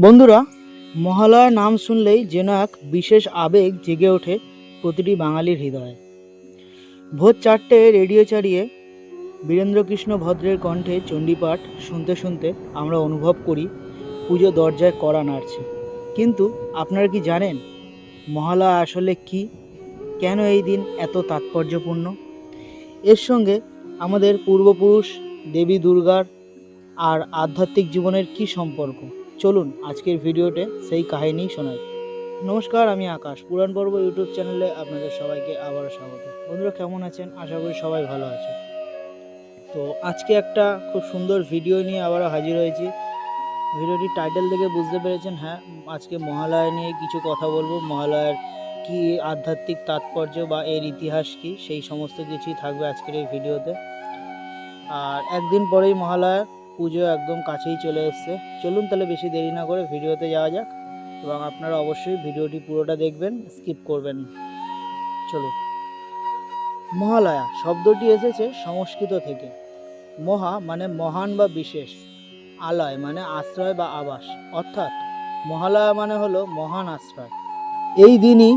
বন্ধুরা, মহালয়ার নাম শুনলেই যেন এক বিশেষ আবেগ জেগে ওঠে প্রতিটি বাঙালির হৃদয়ে। ভোর চারটে রেডিও চালিয়ে বীরেন্দ্রকৃষ্ণ ভদ্রের কণ্ঠে চণ্ডীপাঠ শুনতে শুনতে আমরা অনুভব করি, পুজো দরজায় কড়া নাড়ছে। কিন্তু আপনারা কি জানেন, মহালয়া আসলে কি? কেন এই দিন এত তাৎপর্যপূর্ণ? এর সঙ্গে আমাদের পূর্বপুরুষ দেবী দুর্গার আর আধ্যাত্মিক জীবনের কি সম্পর্ক? চলুন আজকের ভিডিওতে সেই কাহিনী শোনাই। নমস্কার, আমি আকাশ। পুরাণ পর্ব ইউটিউব চ্যানেলে আপনাদের সবাইকে আবারও স্বাগত। বন্ধুরা, কেমন আছেন? আশা করি সবাই ভালো আছে তো আজকে একটা খুব সুন্দর ভিডিও নিয়ে আবারও হাজির হয়েছি। ভিডিওটি টাইটেল দেখে বুঝতে পেরেছেন হ্যাঁ আজকে মহালয়া নিয়ে কিছু কথা বলব। মহালয়ার কি আধ্যাত্মিক তাৎপর্য বা এর ইতিহাস কি, সেই সমস্ত কিছুই থাকবে আজকের এই ভিডিওতে। আর একদিন পরেই মহালয়া পুজো একদম কাছেই চলে এসছে। চলুন তাহলে বেশি দেরি না করে ভিডিওতে যাওয়া যাক এবং আপনারা অবশ্যই ভিডিওটি পুরোটা দেখবেন, স্কিপ করবেন চলুন। মহালয়া শব্দটি এসেছে সংস্কৃত থেকে। মহা মানে মহান বা বিশেষ, আলয় মানে আশ্রয় বা আবাস। অর্থাৎ মহালয়া মানে হলো মহান আশ্রয়। এই দিনই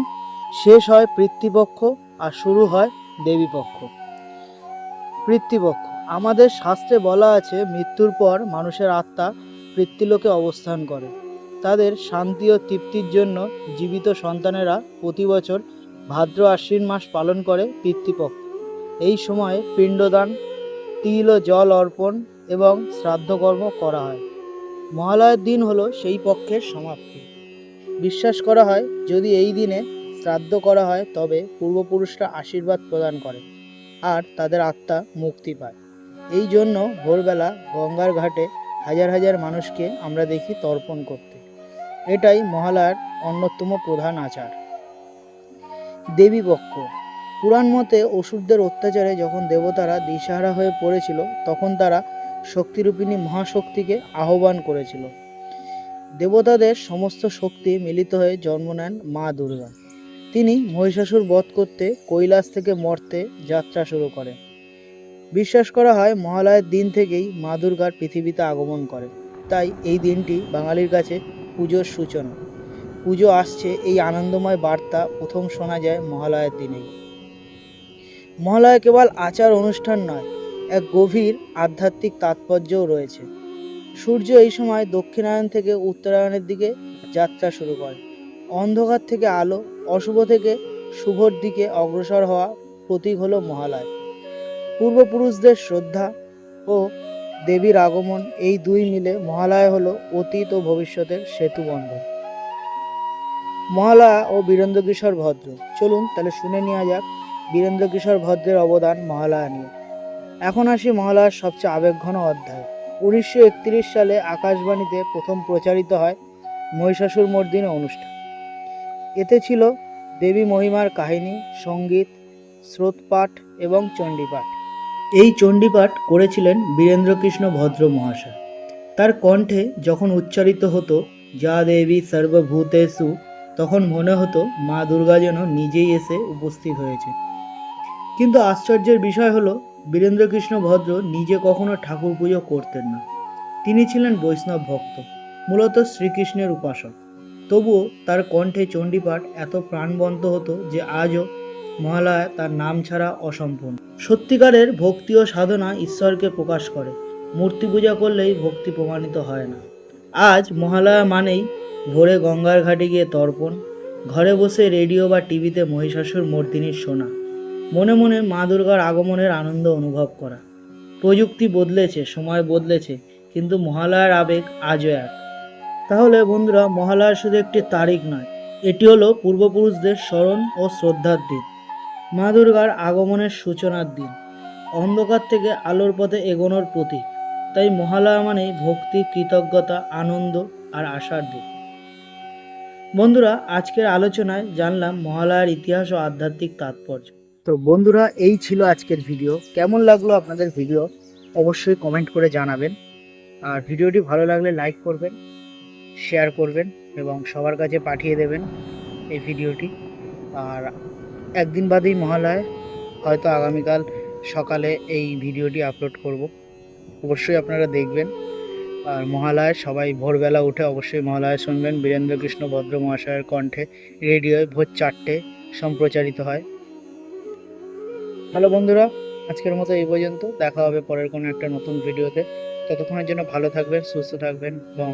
শেষ হয় পিতৃপক্ষ আর শুরু হয় দেবীপক্ষ। পিতৃপক্ষ। আমাদের শাস্ত্রে বলা আছে, মৃত্যুর পর মানুষের আত্মা পৃথ্বীলোকে অবস্থান করে। তাদের শান্তি ও তৃপ্তির জন্য জীবিত সন্তানেরা প্রতি বছর ভাদ্র আশ্বিন মাস পালন করে পিতৃপক্ষ। এই সময়ে পিণ্ডদান, তিল ও জল অর্পণ এবং শ্রাদ্ধকর্ম করা হয়। মহালয়ার দিন হলো সেই পক্ষের সমাপ্তি। বিশ্বাস করা হয়, যদি এই দিনে শ্রাদ্ধ করা হয়, তবে পূর্বপুরুষরা আশীর্বাদ প্রদান করে আর তাদের আত্মা মুক্তি পায়। এই জন্য ভোরবেলা গঙ্গার ঘাটে হাজার হাজার মানুষকে আমরা দেখি তর্পণ করতে। এটাই মহালয়ার অন্যতম প্রধান আচার। দেবীপক্ষ পুরাণ মতে অসুরদের অত্যাচারে যখন দেবতারা দিশাহারা হয়ে পড়েছিল, তখন তারা শক্তিরূপিণী মহাশক্তিকে আহ্বান করেছিল। দেবতাদের সমস্ত শক্তি মিলিত হয়ে জন্ম নেন মা দুর্গা। তিনি মহিষাসুর বধ করতে কৈলাস থেকে মর্তে যাত্রা শুরু করেন। বিশ্বাস করা হয় মহালয়ের দিন থেকেই মা দুর্গার পৃথিবীতে আগমন করে। তাই এই দিনটি বাঙালির কাছে পুজোর সূচনা। পুজো আসছে এই আনন্দময় বার্তা প্রথম শোনা যায় মহালয়ের দিনেই মহালয়া কেবল আচার অনুষ্ঠান নয়, এক গভীর আধ্যাত্মিক তাৎপর্যও রয়েছে। সূর্য এই সময় দক্ষিণায়ন থেকে উত্তরায়ণের দিকে যাত্রা শুরু করে। অন্ধকার থেকে আলো, অশুভ থেকে শুভর দিকে অগ্রসর হওয়া প্রতীক হলো মহালয়। পূর্বপুরুষদের শ্রদ্ধা ও দেবীর আগমন, এই দুই মিলে মহালয়া হলো অতীত ও ভবিষ্যতের সেতু বন্ধন। মহালয়া ও বীরেন্দ্র কিশোর ভদ্র। চলুন তাহলে শুনে নেওয়া যাক বীরেন্দ্র কিশোর ভদ্রের অবদান মহালয়া নিয়ে। এখন আসি মহালয়ার সবচেয়ে আবেগঘন অধ্যায়। উনিশশো একত্রিশ সালে আকাশবাণীতে প্রথম প্রচারিত হয় মহিষাসুর মর্দিনী অনুষ্ঠান। এতে ছিল দেবী মহিমার কাহিনী, সংগীত, স্রোতপাঠ এবং চণ্ডীপাঠ। এই চণ্ডীপাঠ করেছিলেন বীরেন্দ্রকৃষ্ণ ভদ্র মহাশয়। তার কণ্ঠে যখন উচ্চারিত হতো, যা দেবী সর্বভূতেষু তখন মনে হতো মা দুর্গা যেন নিজেই এসে উপস্থিত হয়েছে। কিন্তু আশ্চর্যের বিষয় হলো, বীরেন্দ্রকৃষ্ণ ভদ্র নিজে কখনো ঠাকুর পুজো করতেন না। তিনি ছিলেন বৈষ্ণব ভক্ত, মূলত শ্রীকৃষ্ণের উপাসক। তবুও তার কণ্ঠে চণ্ডীপাঠ এত প্রাণবন্ত হতো যে আজও মহালয়া তার নাম ছাড়া অসম্পূর্ণ। সত্যিকারের ভক্তি ও সাধনা ঈশ্বরকে প্রকাশ করে। মূর্তি পূজা করলেই ভক্তি প্রমাণিত হয় না। আজ মহালয়া মানেই ভোরে গঙ্গার ঘাটে গিয়ে তর্পণ, ঘরে বসে রেডিও বা টিভিতে মহিষাসুর মূর্তিনির শোনা, মনে মনে মা দুর্গার আগমনের আনন্দ অনুভব করা। প্রযুক্তি বদলেছে, সময় বদলেছে, কিন্তু মহালয়ার আবেগ আজও এক। তাহলে বন্ধুরা মহালয়া শুধু একটি তারিখ নয়, এটি হলো পূর্বপুরুষদের স্মরণ ও শ্রদ্ধার দিন। মা দুর্গার আগমনের সূচনার দিন। অন্ধকার থেকে আলোর পথে এগোনোর প্রতীক। তাই মহালয়া মানেই ভক্তি, কৃতজ্ঞতা, আনন্দ আর আশার দিন। বন্ধুরা, আজকের আলোচনায় জানলাম মহালয়ার ইতিহাস ও আধ্যাত্মিক তাৎপর্য। তো বন্ধুরা, এই ছিল আজকের ভিডিও। কেমন লাগল আপনাদের ভিডিও? অবশ্যই কমেন্ট করে জানাবেন। আর ভিডিওটি ভালো লাগলে লাইক করবেন, শেয়ার করবেন এবং সবার কাছে পাঠিয়ে দেবেন এই ভিডিওটি। আর একদিন বাদেই মহালয়। হয়তো আগামীকাল সকালে এই ভিডিওটি আপলোড করব। অবশ্যই আপনারা দেখবেন। আর মহালয় সবাই ভোরবেলা উঠে অবশ্যই মহালয় শুনবেন। বীরেন্দ্র কৃষ্ণ ভদ্র মহাশয়ের কণ্ঠে রেডিওয় ভোর চারটে সম্প্রচারিত হয়। হ্যালো বন্ধুরা, আজকের মতো এই পর্যন্ত। দেখা হবে পরের কোনো একটা নতুন ভিডিওতে। ততক্ষণের জন্য ভালো থাকবেন, সুস্থ থাকবেন এবং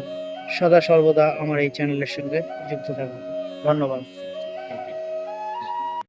সদা সর্বদা আমার এই চ্যানেলের সঙ্গে যুক্ত থাকবেন ধন্যবাদ।